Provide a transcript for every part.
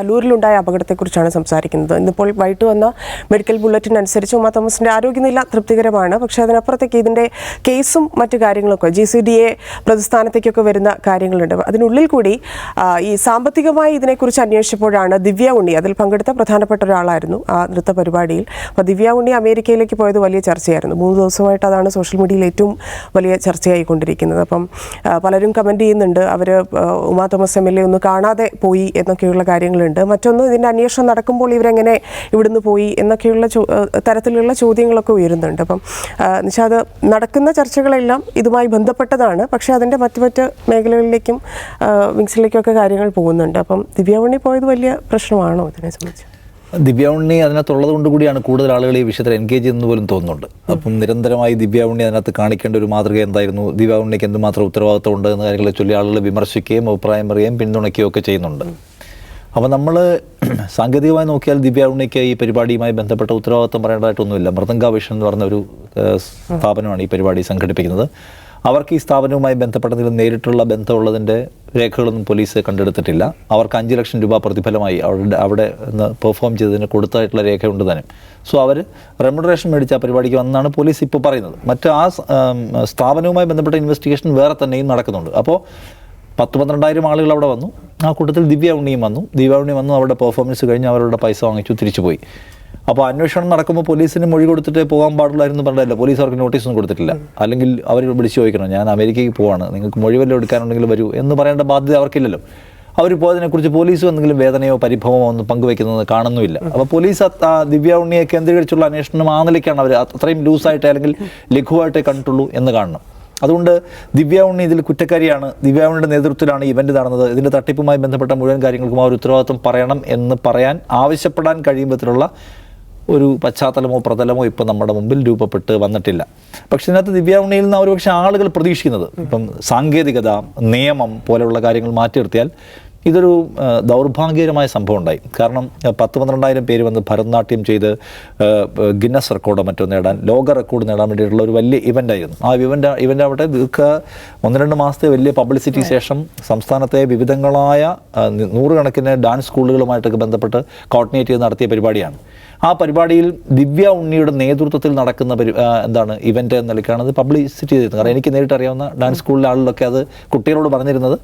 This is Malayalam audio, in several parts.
കല്ലൂരിലുണ്ടായ അപകടത്തെക്കുറിച്ചാണ് സംസാരിക്കുന്നത്. ഇന്നിപ്പോൾ വൈകിട്ട് വന്ന മെഡിക്കൽ ബുള്ളറ്റിൻ അനുസരിച്ച് ഉമാ തോമസിന്റെ ആരോഗ്യനില തൃപ്തികരമാണ്. പക്ഷേ അതിനപ്പുറത്തേക്ക് ഇതിന്റെ കേസും മറ്റു കാര്യങ്ങളൊക്കെ ജി സി ഡി എ പ്രതിസ്ഥാനത്തേക്കൊക്കെ വരുന്ന കാര്യങ്ങളുണ്ട്. അതിനുള്ളിൽ കൂടി ഈ സാമ്പത്തികമായി ഇതിനെക്കുറിച്ച് അന്വേഷിച്ചപ്പോഴാണ് ദിവ്യ ഉണ്ണി അതിൽ പങ്കെടുത്ത പ്രധാനപ്പെട്ട ഒരാളായിരുന്നു ആ നൃത്ത പരിപാടിയിൽ. അപ്പോൾ ദിവ്യ ഉണ്ണി അമേരിക്കയിലേക്ക് പോയത് വലിയ ചർച്ചയായിരുന്നു. മൂന്ന് ദിവസമായിട്ട് അതാണ് സോഷ്യൽ മീഡിയയിൽ ഏറ്റവും വലിയ ചർച്ചയായിക്കൊണ്ടിരിക്കുന്നത്. അപ്പം പലരും കമന്റ് ചെയ്യുന്നുണ്ട് അവർ Uma Thomas M L A ഒന്ന് കാണാതെ പോയി എന്നൊക്കെയുള്ള കാര്യങ്ങളുണ്ട്. മറ്റൊന്ന് ഇതിന്റെ അന്വേഷണം നടക്കുമ്പോൾ ഇവരെങ്ങനെ ഇവിടുന്ന് പോയി എന്നൊക്കെയുള്ള തരത്തിലുള്ള ചോദ്യങ്ങളൊക്കെ ഉയരുന്നുണ്ട്. അപ്പം എന്നുവെച്ചാൽ നടക്കുന്ന ചർച്ചകളെല്ലാം ഇതുമായി ബന്ധപ്പെട്ടതാണ്. പക്ഷേ അതിന്റെ മറ്റു മറ്റ് മേഖലകളിലേക്കും വിങ്സിലേക്കൊക്കെ കാര്യങ്ങൾ പോകുന്നുണ്ട്. അപ്പം ദിവ്യാവണി പോയത് വലിയ പ്രശ്നമാണോ ഇതിനെ സംബന്ധിച്ച്? ദിവ്യ ഉണ്ണി അതിനകത്തുള്ളത് കൊണ്ട് കൂടിയാണ് കൂടുതൽ ആളുകൾ ഈ വിഷയത്തിൽ എൻഗേജ് ചെയ്യുന്നത് പോലും തോന്നുന്നുണ്ട്. അപ്പം നിരന്തരമായി ദിവ്യ ഉണ്ണി അതിനകത്ത് കാണിക്കേണ്ട ഒരു മാതൃക എന്തായിരുന്നു? ദിവ്യ ഉണ്ണിക്ക് എന്തുമാത്രം ഉത്തരവാദിത്വം ഉണ്ട് എന്ന കാര്യങ്ങളെ ചൊല്ലി ആളുകൾ വിമർശിക്കുകയും അഭിപ്രായം പറയുകയും പിന്തുണയ്ക്കുകയും ഒക്കെ ചെയ്യുന്നുണ്ട്. അപ്പോൾ നമ്മൾ സാങ്കേതികമായി നോക്കിയാൽ ദിവ്യ ഉണ്ണിക്ക് ഈ പരിപാടിയുമായി ബന്ധപ്പെട്ട ഉത്തരവാദിത്വം പറയേണ്ടതായിട്ടൊന്നുമില്ല. മൃദംഗ വിഷൻ എന്ന് പറഞ്ഞ ഒരു സ്ഥാപനമാണ് ഈ പരിപാടി സംഘടിപ്പിക്കുന്നത്. അവർക്ക് ഈ സ്ഥാപനവുമായി ബന്ധപ്പെട്ടതിൽ നേരിട്ടുള്ള ബന്ധമുള്ളതിന്റെ രേഖകളൊന്നും പോലീസ് കണ്ടെടുത്തിട്ടില്ല. അവർക്ക് അഞ്ച് ലക്ഷം രൂപ പ്രതിഫലമായി അവിടെ അവിടെ പെർഫോം ചെയ്തതിന് കൊടുത്തായിട്ടുള്ള രേഖയുണ്ട് തന്നെ. സോ അവർ റെമുഡറേഷൻ മേടിച്ച പരിപാടിക്ക് വന്നാണ് പോലീസ് ഇപ്പോൾ പറയുന്നത്. മറ്റ് ആ സ്ഥാപനവുമായി ബന്ധപ്പെട്ട ഇൻവെസ്റ്റിഗേഷൻ വേറെ തന്നെയും നടക്കുന്നുണ്ട്. അപ്പോൾ പത്ത് പന്ത്രണ്ടായിരം ആളുകൾ അവിടെ വന്നു. ആ കൂട്ടത്തിൽ ദിവ്യ ഉണ്ണിയും വന്നു. ദിവ്യ ഉണ്ണി വന്നു അവരുടെ പെർഫോമൻസ് കഴിഞ്ഞ് അവരുടെ പൈസ വാങ്ങിച്ചു തിരിച്ചു പോയി. അപ്പോൾ അന്വേഷണം നടക്കുമ്പോൾ പോലീസിന് മൊഴി കൊടുത്തിട്ട് പോകാൻ പാടില്ലായിരുന്നു പറഞ്ഞില്ല പോലീസ് അവർക്ക് നോട്ടീസൊന്നും കൊടുത്തിട്ടില്ല. അല്ലെങ്കിൽ അവർ വിളിച്ചു ചോദിക്കണം ഞാൻ അമേരിക്കയ്ക്ക് പോവാണ് നിങ്ങൾക്ക് മൊഴി വല്ലതും എടുക്കാനുണ്ടെങ്കിൽ വരൂ എന്ന് പറയേണ്ട ബാധ്യത അവർക്കില്ലല്ലോ. അവർ പോയതിനെക്കുറിച്ച് പോലീസും എന്തെങ്കിലും വേദനയോ പരിഭവമോ ഒന്നും പങ്കുവെക്കുന്നത് കാണുന്നുമില്ല. അപ്പോൾ പോലീസ് ദിവ്യ ഉണ്ണിയെ കേന്ദ്രീകരിച്ചുള്ള അന്വേഷണം ആ നിലയ്ക്കാണ് അവർ അത്രയും ലൂസായിട്ട് അല്ലെങ്കിൽ ലഘുവായിട്ടേ കണ്ടിട്ടുള്ളൂ എന്ന് കാണണം. അതുകൊണ്ട് ദിവ്യ ഉണ്ണി ഇതിൽ കുറ്റക്കാരിയാണ്. ദിവ്യ ഉണ്ണിയുടെ നേതൃത്വത്തിലാണ് ഇവന്റ് നടന്നത്. ഇതിന്റെ തട്ടിപ്പുമായി ബന്ധപ്പെട്ട മുഴുവൻ കാര്യങ്ങൾക്കും ആ ഒരു ഉത്തരവാദിത്വം പറയണം എന്ന് പറയാൻ ആവശ്യപ്പെടാൻ കഴിയുമ്പോഴത്തിലുള്ള ഒരു പശ്ചാത്തലമോ പ്രതലമോ ഇപ്പോൾ നമ്മുടെ മുമ്പിൽ രൂപപ്പെട്ട് വന്നിട്ടില്ല. പക്ഷെ ഇതിനകത്ത് ദിവ്യ ഉണ്ണിയിൽ നിന്ന് ഒരുപക്ഷെ ആളുകൾ പ്രതീക്ഷിക്കുന്നത്. ഇപ്പം സാങ്കേതികത നിയമം പോലെയുള്ള കാര്യങ്ങൾ മാറ്റി നിർത്തിയാൽ ഇതൊരു ദൗർഭാഗ്യകരമായ സംഭവം ഉണ്ടായി കാരണം പത്ത് പന്ത്രണ്ടായിരം പേര് വന്ന് ഭരതനാട്യം ചെയ്ത് ഗിന്നസ് റെക്കോർഡോ മറ്റോ നേടാൻ ലോക റെക്കോർഡ് നേടാൻ വേണ്ടിയിട്ടുള്ള ഒരു വലിയ ഇവന്റ് ആയിരുന്നു ആ ഇവന്റ് ഇവന്റ് ആവട്ടെ ദീർഘ ഒന്ന് രണ്ട് മാസത്തെ വലിയ പബ്ലിസിറ്റി ശേഷം സംസ്ഥാനത്തെ വിവിധങ്ങളായ നൂറുകണക്കിന് ഡാൻസ് സ്കൂളുകളുമായിട്ടൊക്കെ ബന്ധപ്പെട്ട് കോർഡിനേറ്റ് ചെയ്ത് നടത്തിയ പരിപാടിയാണ്. ആ പരിപാടിയിൽ ദിവ്യ ഉണ്ണിയുടെ നേതൃത്വത്തിൽ നടക്കുന്ന പരി എന്താണ് ഇവന്റ് എന്ന നിലയ്ക്കാണ് അത് പബ്ലിസിറ്റി ചെയ്തിരുന്നത്. കാരണം എനിക്ക് നേരിട്ട് അറിയാവുന്ന ഡാൻസ് സ്കൂളിലെ ആളുകളൊക്കെ അത് കുട്ടികളോട് പറഞ്ഞിരുന്നത്.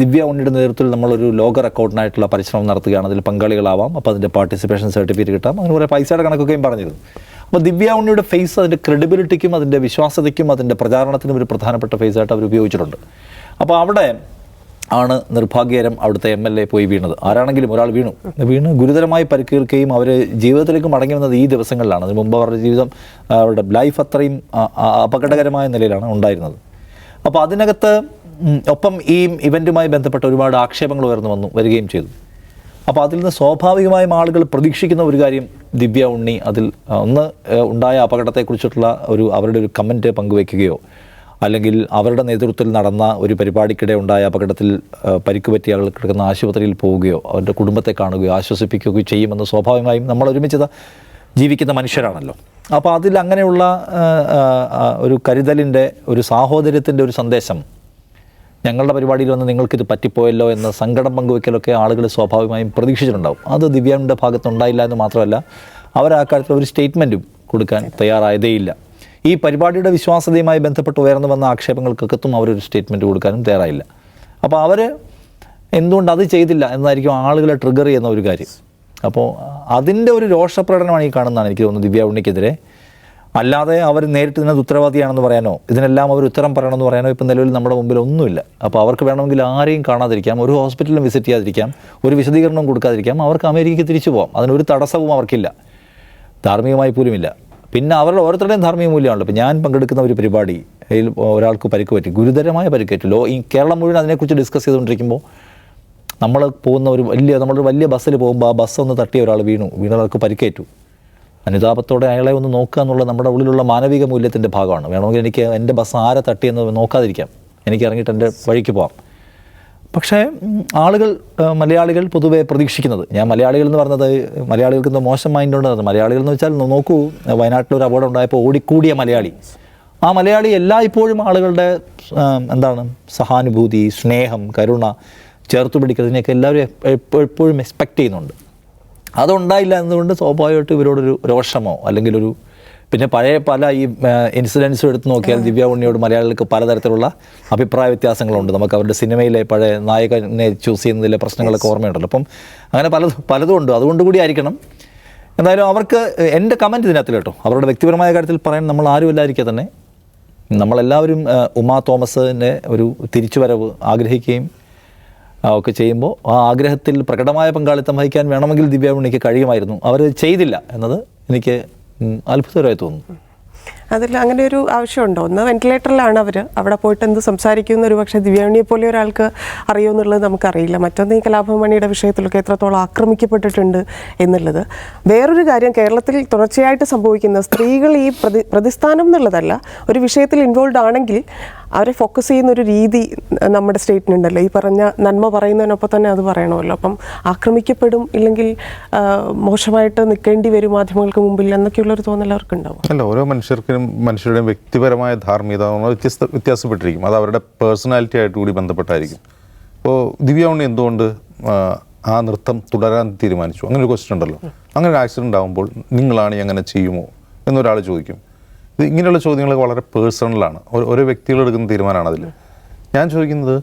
ദിവ്യ ഉണ്ണിയുടെ നേതൃത്വത്തിൽ നമ്മളൊരു ലോക റെക്കോർഡിനായിട്ടുള്ള പരിശ്രമം നടത്തുകയാണ്. അതിൽ പങ്കാളികളാവാം. അപ്പോൾ അതിന്റെ പാർട്ടിസിപ്പേഷൻ സർട്ടിഫിക്കറ്റ് കിട്ടാം. അങ്ങനെ കുറേ പൈസയുടെ കണക്കൊക്കെയും പറഞ്ഞിരുന്നു. അപ്പോൾ ദിവ്യ ഉണ്ണിയുടെ ഫേസ് അതിന്റെ ക്രെഡിബിലിറ്റിക്കും അതിന്റെ വിശ്വാസ്യതയ്ക്കും അതിന്റെ പ്രചാരണത്തിനും ഒരു പ്രധാനപ്പെട്ട ഫേസായിട്ട് അവർ ഉപയോഗിച്ചിട്ടുണ്ട്. അപ്പോൾ അവിടെ ആണ് നിർഭാഗ്യകരം അവിടുത്തെ എം എൽ എ പോയി വീണത്. ആരാണെങ്കിലും ഒരാൾ വീണു. വീണ് ഗുരുതരമായി പരിക്കേൽക്കുകയും അവർ ജീവിതത്തിലേക്ക് മടങ്ങി വന്നത് ഈ ദിവസങ്ങളിലാണ്. അതിന് മുമ്പ് അവരുടെ ജീവിതം അവരുടെ ലൈഫ് അത്രയും അപകടകരമായ നിലയിലാണ് ഉണ്ടായിരുന്നത്. അപ്പോൾ അതിനകത്ത് ഒപ്പം ഈ ഇവന്റുമായി ബന്ധപ്പെട്ട ഒരുപാട് ആക്ഷേപങ്ങൾ ഉയർന്നു വന്നു വരികയും ചെയ്തു. അപ്പോൾ അതിൽ നിന്ന് സ്വാഭാവികമായും ആളുകൾ പ്രതീക്ഷിക്കുന്ന ഒരു കാര്യം ദിവ്യ ഉണ്ണി അതിൽ ഒന്ന് ഉണ്ടായ അപകടത്തെക്കുറിച്ചിട്ടുള്ള ഒരു അവരുടെ ഒരു കമന്റ് പങ്കുവയ്ക്കുകയോ അല്ലെങ്കിൽ അവരുടെ നേതൃത്വത്തിൽ നടന്ന ഒരു പരിപാടിക്കിടെ ഉണ്ടായ അപകടത്തിൽ പരിക്ക് പറ്റിയ ആളുകൾ കിടക്കുന്ന ആശുപത്രിയിൽ പോവുകയോ അവരുടെ കുടുംബത്തെ കാണുകയോ ആശ്വസിപ്പിക്കുകയോ ചെയ്യുമെന്ന് സ്വാഭാവികമായും നമ്മൾ ഒരുമിച്ച് ജീവിക്കുന്ന മനുഷ്യരാണല്ലോ. അപ്പോൾ അതിൽ അങ്ങനെയുള്ള ഒരു കരുതലിന്റെ ഒരു സാഹോദര്യത്തിന്റെ ഒരു സന്ദേശം ഞങ്ങളുടെ പരിപാടിയിൽ വന്ന് നിങ്ങൾക്കിത് പറ്റിപ്പോയല്ലോ എന്ന സങ്കടം പങ്കുവെക്കലൊക്കെ ആളുകൾ സ്വാഭാവികമായും പ്രതീക്ഷിച്ചിട്ടുണ്ടാവും. അത് ദിവ്യാന്റെ ഭാഗത്തുണ്ടായില്ല എന്ന് മാത്രമല്ല അവർ ആ കാര്യത്തിൽ ഒരു സ്റ്റേറ്റ്മെന്റും കൊടുക്കാൻ തയ്യാറായതേയില്ല. ഈ പരിപാടിയുടെ വിശ്വാസ്യതയുമായി ബന്ധപ്പെട്ട് ഉയർന്നു വന്ന ആക്ഷേപങ്ങൾക്കൊക്കെത്തും അവരൊരു സ്റ്റേറ്റ്മെന്റ് കൊടുക്കാനും തയ്യാറായില്ല. അപ്പോൾ അവർ എന്തുകൊണ്ട് അത് ചെയ്തില്ല എന്നായിരിക്കും ആളുകളെ ട്രിഗർ ചെയ്യുന്ന ഒരു കാര്യം. അപ്പോൾ അതിന്റെ ഒരു രോഷപ്രകടനമാണ് ഈ കാണുന്നതാണ് എനിക്ക് തോന്നുന്നത് ദിവ്യ ഉണ്ണിക്കെതിരെ. അല്ലാതെ അവർ നേരിട്ട് ഇതിനകത്ത് ഉത്തരവാദിയാണെന്ന് പറയാനോ? ഇതിനെല്ലാം അവർ ഉത്തരം പറയണമെന്ന് പറയാനോ? ഇപ്പം നിലവിൽ നമ്മുടെ മുമ്പിൽ ഒന്നുമില്ല. അപ്പോൾ അവർക്ക് വേണമെങ്കിൽ ആരെയും കാണാതിരിക്കാം. ഒരു ഹോസ്പിറ്റലും വിസിറ്റ് ചെയ്യാതിരിക്കാം. ഒരു വിശദീകരണവും കൊടുക്കാതിരിക്കാം. അവർക്ക് അമേരിക്കയ്ക്ക് തിരിച്ചു പോകാം അതിനൊരു തടസ്സവും അവർക്കില്ല. ധാർമ്മികമായി പോലുമില്ല. പിന്നെ അവരുടെ ഓരോരുത്തരുടെയും ധാർമ്മിക മൂല്യമാണല്ലോ. ഇപ്പം ഞാൻ പങ്കെടുക്കുന്ന ഒരു പരിപാടി ഒരാൾക്ക് പരിക്ക് പറ്റി ഗുരുതരമായ പരിക്കേറ്റു ലോ ഈ കേരളം മുഴുവൻ അതിനെക്കുറിച്ച് ഡിസ്കസ് ചെയ്തുകൊണ്ടിരിക്കുമ്പോൾ നമ്മൾ പോകുന്ന ഒരു വലിയ നമ്മളൊരു വലിയ ബസ്സിൽ പോകുമ്പോൾ ആ ബസ് ഒന്ന് ഒരാൾ വീണു. വീണ പരിക്കേറ്റു. അനുതാപത്തോടെ അയാളെ ഒന്ന് നോക്കുക എന്നുള്ളത് നമ്മുടെ ഉള്ളിലുള്ള മാനവിക മൂല്യത്തിന്റെ ഭാഗമാണ്. വേണമെങ്കിൽ എനിക്ക് എന്റെ ബസ് ആരെ തട്ടിയെന്ന് നോക്കാതിരിക്കാം. എനിക്ക് ഇറങ്ങിയിട്ട് എന്റെ വഴിക്ക് പോകാം പക്ഷേ ആളുകൾ മലയാളികൾ പൊതുവേ പ്രതീക്ഷിക്കുന്നത്. ഞാൻ മലയാളികൾ എന്ന് പറഞ്ഞത് മലയാളികൾക്ക് എന്തോ മോശം മൈൻഡ് ഉണ്ടെന്ന് മലയാളികൾ എന്ന് വെച്ചാൽ നോക്കൂ വയനാട്ടിൽ ഒരു അപകടം ഉണ്ടായപ്പോൾ ഓടിക്കൂടിയ മലയാളി. ആ മലയാളി എല്ലാ ഇപ്പോഴും ആളുകളുടെ എന്താണ് സഹാനുഭൂതി സ്നേഹം കരുണ ചേർത്ത് പിടിക്കുന്നതിനെയൊക്കെ എല്ലാവരും എപ്പ- എപ്പ- എപ്പോഴും എക്സ്പെക്റ്റ് ചെയ്യുന്നുണ്ട്. അതുണ്ടായില്ല എന്നതുകൊണ്ട് സ്വാഭാവികമായിട്ടും ഇവരോടൊരു രോഷമോ അല്ലെങ്കിൽ ഒരു പിന്നെ പഴയ പല ഈ ഇൻസിഡൻസും എടുത്ത് നോക്കിയാൽ ദിവ്യ ഉണ്ണിയോട് മലയാളികൾക്ക് പലതരത്തിലുള്ള അഭിപ്രായ വ്യത്യാസങ്ങളുണ്ട്. നമുക്ക് അവരുടെ സിനിമയിലെ പഴയ നായകനെ ചൂസ് ചെയ്യുന്നതിലെ പ്രശ്നങ്ങളൊക്കെ ഓർമ്മയുണ്ടല്ലോ. അപ്പം അങ്ങനെ പല പലതും ഉണ്ട്. അതുകൊണ്ട് കൂടി ആയിരിക്കണം. എന്തായാലും അവർക്ക് എന്റെ കമന്റ് ഇതിനകത്തിൽ കേട്ടോ അവരുടെ വ്യക്തിപരമായ കാര്യത്തിൽ പറയാൻ നമ്മൾ ആരുമില്ലായിരിക്കെ തന്നെ. നമ്മളെല്ലാവരും ഉമാ തോമസിന്റെ ഒരു തിരിച്ചുവരവ് ആഗ്രഹിക്കുകയും ഒക്കെ ചെയ്യുമ്പോൾ ആ ആഗ്രഹത്തിൽ പ്രകടമായ പങ്കാളിത്തം വഹിക്കാൻ വേണമെങ്കിൽ ദിവ്യാമണിക്ക് കഴിയുമായിരുന്നു. അവർ ചെയ്തില്ല എന്നത് എനിക്ക് അത്ഭുതകരമായി തോന്നുന്നു. അതിൽ അങ്ങനെ ഒരു ആവശ്യമുണ്ടോ? ഒന്ന് വെന്റിലേറ്ററിലാണ് അവർ അവിടെ പോയിട്ട് എന്ത് സംസാരിക്കുന്ന? ഒരു പക്ഷേ ദിവ്യാണിയെ പോലെ ഒരാൾക്ക് അറിയുമെന്നുള്ളത് നമുക്കറിയില്ല. മറ്റൊന്ന് ഈ കലാഭവമണിയുടെ വിഷയത്തിലൊക്കെ എത്രത്തോളം ആക്രമിക്കപ്പെട്ടിട്ടുണ്ട് എന്നുള്ളത്. വേറൊരു കാര്യം കേരളത്തിൽ തുടർച്ചയായിട്ട് സംഭവിക്കുന്ന സ്ത്രീകൾ ഈ പ്രതി പ്രതിസ്ഥാനം എന്നുള്ളതല്ല ഒരു വിഷയത്തിൽ ഇൻവോൾവ് ആണെങ്കിൽ അവരെ ഫോക്കസ് ചെയ്യുന്ന ഒരു രീതി നമ്മുടെ സ്റ്റേറ്റിനുണ്ടല്ലോ. ഈ പറഞ്ഞ നന്മ പറയുന്നതിനൊപ്പം തന്നെ അത് പറയണമല്ലോ. അപ്പം ആക്രമിക്കപ്പെടും ഇല്ലെങ്കിൽ മോശമായിട്ട് നിൽക്കേണ്ടി വരും മാധ്യമങ്ങൾക്ക് മുമ്പിൽ എന്നൊക്കെയുള്ളൊരു തോന്നൽ അവർക്ക് ഉണ്ടാവും അല്ല ഓരോ മനുഷ്യർക്കും മനുഷ്യരുടെയും വ്യക്തിപരമായ ധാർമ്മികത വ്യത്യസ്ത വ്യത്യാസപ്പെട്ടിരിക്കും. അത് അവരുടെ പേഴ്സണാലിറ്റി ആയിട്ട് കൂടി ബന്ധപ്പെട്ടായിരിക്കും. ഇപ്പോൾ ദിവ്യ ഉണ്ണി എന്തുകൊണ്ട് ആ, നൃത്തം തുടരാൻ തീരുമാനിച്ചു? അങ്ങനെ ഒരു ക്വസ്റ്റ്യൻ ഉണ്ടല്ലോ. അങ്ങനെ ഒരു ആക്സിഡന്റ് ആകുമ്പോൾ നിങ്ങളാണ് അങ്ങനെ ചെയ്യുമോ? എന്നൊരാൾ ചോദിക്കും. ഇത് ഇങ്ങനെയുള്ള ചോദ്യങ്ങൾ വളരെ പേഴ്സണലാണ് ഓരോ വ്യക്തികൾ എടുക്കുന്ന തീരുമാനമാണ് അതിൽ ഞാൻ ചോദിക്കുന്നത്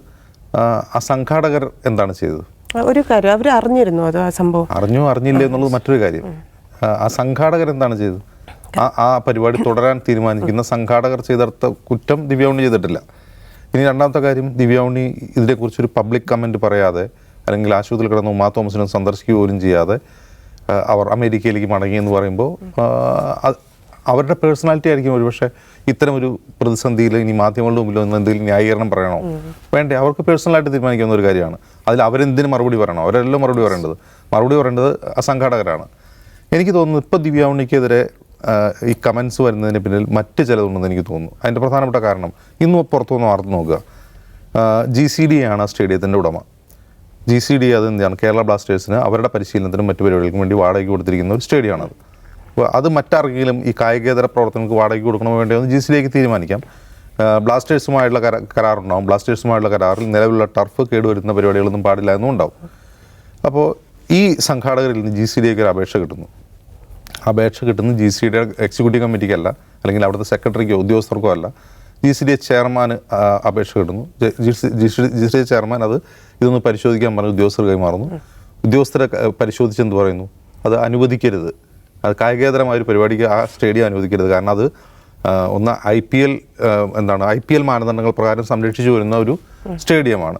ആ, സംഘാടകർ എന്താണ് ചെയ്തത്? ഒരു കാര്യം അവർ അറിഞ്ഞിരുന്നു അത് ആ സംഭവം? അറിഞ്ഞോ അറിഞ്ഞില്ല എന്നുള്ളത് മറ്റൊരു കാര്യം. ആ, സംഘാടകർ എന്താണ് ചെയ്തത്? ആ ആ പരിപാടി തുടരാൻ തീരുമാനിക്കുന്ന സംഘാടകർ ചെയ്തെടുത്ത കുറ്റം ദിവ്യാവണി ചെയ്തിട്ടില്ല. ഇനി രണ്ടാമത്തെ കാര്യം ദിവ്യൗണി ഇതിനെക്കുറിച്ചൊരു പബ്ലിക് കമന്റ് പറയാതെ അല്ലെങ്കിൽ ആശുപത്രിയിൽ കിടന്ന് ഉമാ തോമസിനെ സന്ദർശിക്കുക പോലും ചെയ്യാതെ അവർ അമേരിക്കയിലേക്ക് മടങ്ങി എന്ന് പറയുമ്പോൾ അവരുടെ പേഴ്സണാലിറ്റി ആയിരിക്കും ഒരുപക്ഷെ ഇത്തരം ഒരു പ്രതിസന്ധിയിൽ ഇനി മാധ്യമങ്ങളുടെ മുമ്പിൽ എന്തെങ്കിലും ന്യായീകരണം പറയണോ? വേണ്ടേ അവർക്ക് പേഴ്സണലായിട്ട് തീരുമാനിക്കാവുന്ന ഒരു കാര്യമാണ്. അതിൽ അവരെന്തിന് മറുപടി പറയണം? അവരെല്ലാം മറുപടി പറയേണ്ടത്. മറുപടി പറയേണ്ടത് അസംഘാടകരാണ്. സംഘാടകരാണ് എനിക്ക് തോന്നുന്നു ഇപ്പോൾ ദിവ്യാവണിക്കെതിരെ ഈ കമൻസ് വരുന്നതിന് പിന്നിൽ മറ്റ് ചിലതുണ്ടെന്ന് എനിക്ക് തോന്നുന്നു. അതിന്റെ പ്രധാനപ്പെട്ട കാരണം ഇന്ന് പുറത്തുനിന്ന് വാർത്ത നോക്കുക. ജി സി ഡി ആണ് ആ സ്റ്റേഡിയത്തിന്റെ ഉടമ. ജി സി ഡി അത് എന്താണ്? കേരള ബ്ലാസ്റ്റേഴ്സിന് അവരുടെ പരിശീലനത്തിനും മറ്റു പരിപാടികൾക്കും വേണ്ടി വാടകയ്ക്ക് കൊടുത്തിരിക്കുന്ന ഒരു സ്റ്റേഡിയമാണത്. അത് മറ്റാർക്കെങ്കിലും ഈ കായികേതര പ്രവർത്തനങ്ങൾക്ക് വാടകയ്ക്ക് കൊടുക്കണോ വേണ്ടയോ എന്ന് ജി സി ഡിക്ക് തീരുമാനിക്കാം. ബ്ലാസ്റ്റേഴ്സുമായിട്ടുള്ള ബ്ലാസ്റ്റേഴ്സുമായുള്ള കരാ കരാറുണ്ടാവും. ബ്ലാസ്റ്റേഴ്സുമായുള്ള കരാറിൽ നിലവിലുള്ള ടർഫ് കേടുവരുന്ന പരിപാടികളൊന്നും പാടില്ല എന്നും ഉണ്ടാവും. അപ്പോൾ ഈ സംഘാടകരിൽ നിന്ന് ജി സി ഡിക്ക് ഒരു അപേക്ഷ കിട്ടുന്നു. അപേക്ഷ കിട്ടുന്നത് ജി സി ഡിയുടെ എക്സിക്യൂട്ടീവ് കമ്മിറ്റിക്കല്ല അല്ലെങ്കിൽ അവിടുത്തെ സെക്രട്ടറിക്കോ ഉദ്യോഗസ്ഥർക്കോ അല്ല ജി സി ഡി ചെയർമാന് ആ, അപേക്ഷ കിട്ടുന്നു. ജി സി ഡി ചെയർമാൻ അത് ഇതൊന്ന് പരിശോധിക്കാൻ പറഞ്ഞ് ഉദ്യോഗസ്ഥർ കൈമാറുന്നു. ഉദ്യോഗസ്ഥരെ പരിശോധിച്ചെന്ന് പറയുന്നു. അത് അനുവദിക്കരുത്. അത് കായികേതരമായ ഒരു പരിപാടിക്ക് ആ സ്റ്റേഡിയം അനുവദിക്കരുത്. കാരണം അത് ഒന്ന് ഐ പി എൽ എന്താണ് ഐ പി എൽ മാനദണ്ഡങ്ങൾ പ്രകാരം സംരക്ഷിച്ചു വരുന്ന ഒരു സ്റ്റേഡിയമാണ്.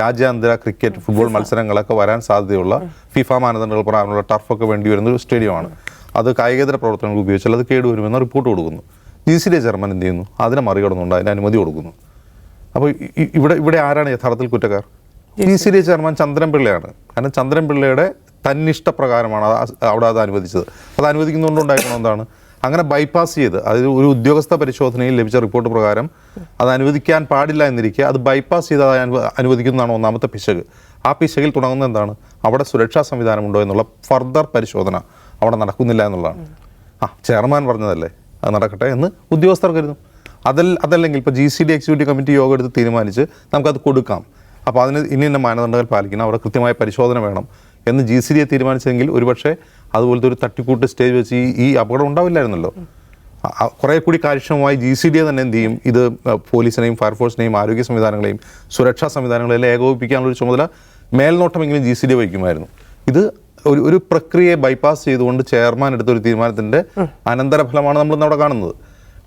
രാജ്യാന്തര ക്രിക്കറ്റ് ഫുട്ബോൾ മത്സരങ്ങളൊക്കെ വരാൻ സാധ്യതയുള്ള ഫിഫ മാനദണ്ഡങ്ങൾ പ്രകാരമുള്ള ടർഫൊക്കെ വേണ്ടി വരുന്ന ഒരു സ്റ്റേഡിയമാണ്. അത് കായികേതര പ്രവർത്തനങ്ങൾ ഉപയോഗിച്ചാൽ അത് കേടുവരുമെന്ന് റിപ്പോർട്ട് കൊടുക്കുന്നു. ജി സി ഡി ചെയർമാൻ എന്ത് ചെയ്യുന്നു? അതിനെ മറികടന്നുകൊണ്ട് അതിന് അനുമതി കൊടുക്കുന്നു. അപ്പോൾ ഇവിടെ ഇവിടെ ആരാണ് യഥാർത്ഥത്തിൽ കുറ്റക്കാർ? ജി സി ഡി ചെയർമാൻ ചന്ദ്രൻപിള്ളയാണ്. കാരണം ചന്ദ്രൻ പിള്ളയുടെ തന്നിഷ്ടപ്രകാരമാണ് അത് അവിടെ അത് അനുവദിച്ചത്. അത് അനുവദിക്കുന്നതുകൊണ്ടുണ്ടായിരിക്കണം എന്താണ്? അങ്ങനെ ബൈപ്പാസ് ചെയ്ത് അതായത് ഒരു ഉദ്യോഗസ്ഥ പരിശോധനയിൽ ലഭിച്ച റിപ്പോർട്ട് പ്രകാരം അത് അനുവദിക്കാൻ പാടില്ല എന്നിരിക്കെ അത് ബൈപ്പാസ് ചെയ്ത് അത് അനുവ- അനുവദിക്കുന്നതാണ് ഒന്നാമത്തെ പിശക്. ആ പിശകിൽ തുടങ്ങുന്നത് എന്താണ്? അവിടെ സുരക്ഷാ സംവിധാനമുണ്ടോ എന്നുള്ള ഫർദർ പരിശോധന അവിടെ നടക്കുന്നില്ല എന്നുള്ളതാണ്. ആ ചെയർമാൻ പറഞ്ഞതല്ലേ? അത് നടക്കട്ടെ എന്ന് ഉദ്യോഗസ്ഥർ കരുതും. അതൽ അതല്ലെങ്കിൽ ഇപ്പോൾ G C D executive committee യോഗം എടുത്ത് തീരുമാനിച്ച് നമുക്കത് കൊടുക്കാം. അപ്പോൾ അതിന് ഇന്ന ഇന്ന മാനദണ്ഡങ്ങൾ പാലിക്കണം. അവിടെ കൃത്യമായ പരിശോധന വേണം. എന്ന് ജി സി ഡിയെ തീരുമാനിച്ചെങ്കിൽ ഒരുപക്ഷെ അതുപോലത്തെ ഒരു തട്ടിക്കൂട്ട് സ്റ്റേജ് വെച്ച് ഈ ഈ അപകടം ഉണ്ടാവില്ലായിരുന്നല്ലോ. കുറേ കൂടി കാര്യക്ഷമമായി ജി സി ഡിയെ തന്നെ എന്ത് ചെയ്യും ഇത് പോലീസിനെയും ഫയർഫോഴ്സിനെയും ആരോഗ്യ സംവിധാനങ്ങളെയും സുരക്ഷാ സംവിധാനങ്ങളെല്ലാം ഏകോപിപ്പിക്കാനുള്ള ഒരു ചുമതല മേൽനോട്ടമെങ്കിലും ജി സി ഡി വഹിക്കുമായിരുന്നു. ഇത് ഒരു ഒരു പ്രക്രിയയെ ബൈപ്പാസ് ചെയ്തുകൊണ്ട് ചെയർമാൻ എടുത്ത ഒരു തീരുമാനത്തിന്റെ അനന്തരഫലമാണ് നമ്മൾ ഇന്നവിടെ കാണുന്നത്.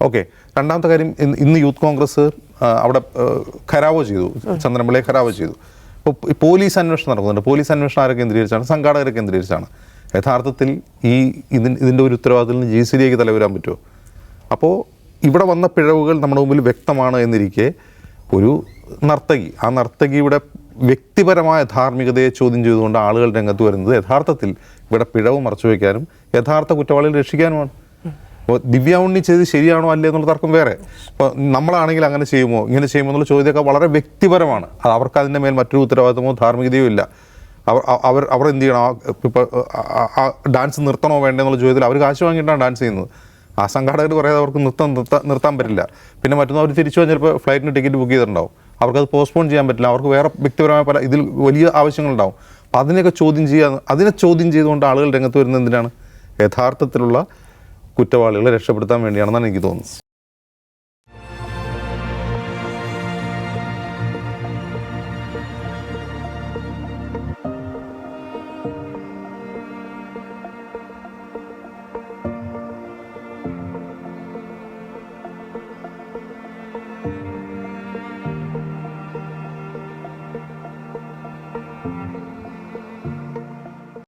ഓക്കെ രണ്ടാമത്തെ കാര്യം ഇന്ന് ഇന്ന് യൂത്ത് കോൺഗ്രസ് അവിടെ ഖരാവോ ചെയ്തു. ചന്ദ്രമ്പിളയെ ഖരാവോ ചെയ്തു. ഇപ്പോൾ പോലീസ് അന്വേഷണം നടക്കുന്നുണ്ട്. പോലീസ് അന്വേഷണം ആരെ കേന്ദ്രീകരിച്ചാണ്? സംഘാടകരെ കേന്ദ്രീകരിച്ചാണ്. യഥാർത്ഥത്തിൽ ഈ ഇതിന് ഇതിന്റെ ഒരു ഉത്തരവാദിത്തത്തിൽ നിന്ന് ജി സി ഡിക്ക് തലവരാൻ പറ്റുമോ? അപ്പോൾ ഇവിടെ വന്ന പിഴവുകൾ നമ്മുടെ മുമ്പിൽ വ്യക്തമാണ് എന്നിരിക്കെ ഒരു നർത്തകി. ആ നർത്തകിയുടെ വ്യക്തിപരമായ ധാർമ്മികതയെ ചോദ്യം ചെയ്തുകൊണ്ട് ആളുകൾ രംഗത്ത് വരുന്നത് യഥാർത്ഥത്തിൽ ഇവിടെ പിഴവ് മറച്ചു വയ്ക്കാനും യഥാർത്ഥ കുറ്റവാളികൾ രക്ഷിക്കാനുമാണ്. അപ്പോൾ ദിവ്യ ഉണ്ണി ചെയ്ത് ശരിയാണോ അല്ലേ എന്നുള്ള തർക്കം വേറെ. ഇപ്പോൾ നമ്മളാണെങ്കിൽ അങ്ങനെ ചെയ്യുമോ? ഇങ്ങനെ ചെയ്യുമോ എന്നുള്ള ചോദ്യമൊക്കെ വളരെ വ്യക്തിപരമാണ്. അത് അവർക്ക് അതിന്റെ മേൽ മറ്റൊരു ഉത്തരവാദിത്തമോ ധാർമ്മികതയോ ഇല്ല. അവർ അവർ അവർ എന്ത് ചെയ്യണം? ഇപ്പോൾ ഡാൻസ് നിർത്തണോ വേണ്ടേ എന്നുള്ള ചോദ്യത്തിൽ അവർ കാശ് വാങ്ങിയിട്ടാണ് ഡാൻസ് ചെയ്യുന്നത്. ആ സംഘാടകർ പറയാതെ അവർക്ക് നിർത്താൻ നിർത്താൻ പറ്റില്ല. പിന്നെ മറ്റൊന്നും അവർ തിരിച്ചു വന്ന് ചിലപ്പോൾ ഫ്ലൈറ്റിന് ടിക്കറ്റ് ബുക്ക് ചെയ്തിട്ടുണ്ടാവും. അവർക്കത് പോസ്റ്റ്പോൺ ചെയ്യാൻ പറ്റില്ല. അവർക്ക് വേറെ വ്യക്തിപരമായ പല ഇതിൽ വലിയ ആവശ്യങ്ങളുണ്ടാവും. അപ്പോൾ അതിനെയൊക്കെ ചോദ്യം ചെയ്യുക അതിനെ ചോദ്യം ചെയ്തുകൊണ്ട് ആളുകൾ രംഗത്ത് വരുന്നത് എന്തിനാണ്? യഥാർത്ഥത്തിലുള്ള കുറ്റവാളികളെ രക്ഷപ്പെടുത്താൻ വേണ്ടിയാണെന്നാണ് എനിക്ക് തോന്നുന്നത്.